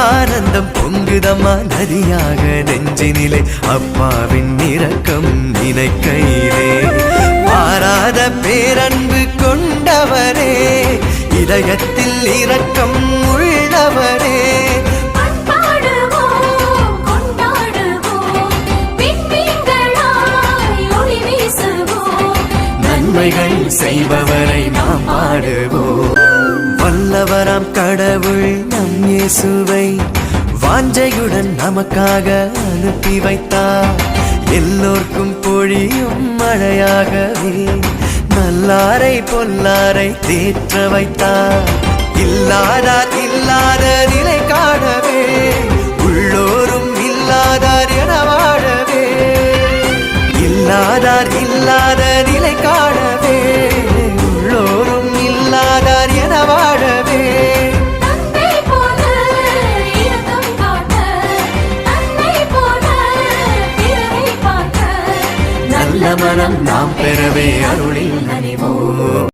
ஆனந்தம் பொங்குதம்மா நதியாக நெஞ்சினிலே. அப்பாவின் இரக்கம் நினைக்கையிலே. மாறாத பேரன்பு கொண்டவரே இதயத்தில் இரக்கம் உள்ளவரே. நன்மைகள் செய்பவரை நாம் பாடுவோம். வல்லவராம் கடவுள் நம் இயேசுவை வாஞ்சையுடன் நமக்காக அனுப்பி வைத்தார். எல்லோர்க்கும் பொழியும் மழையாகவே நல்லாரை பொல்லாரை தேற்ற வைத்தார். இல்லாதார் இல்லாத நிலை காணவே உள்ளோரும் இல்லாதார் என வாழவே. இல்லாதார் இல்லாத நல்ல மனம் நாம் பெறவே அருளில் நனிவோம்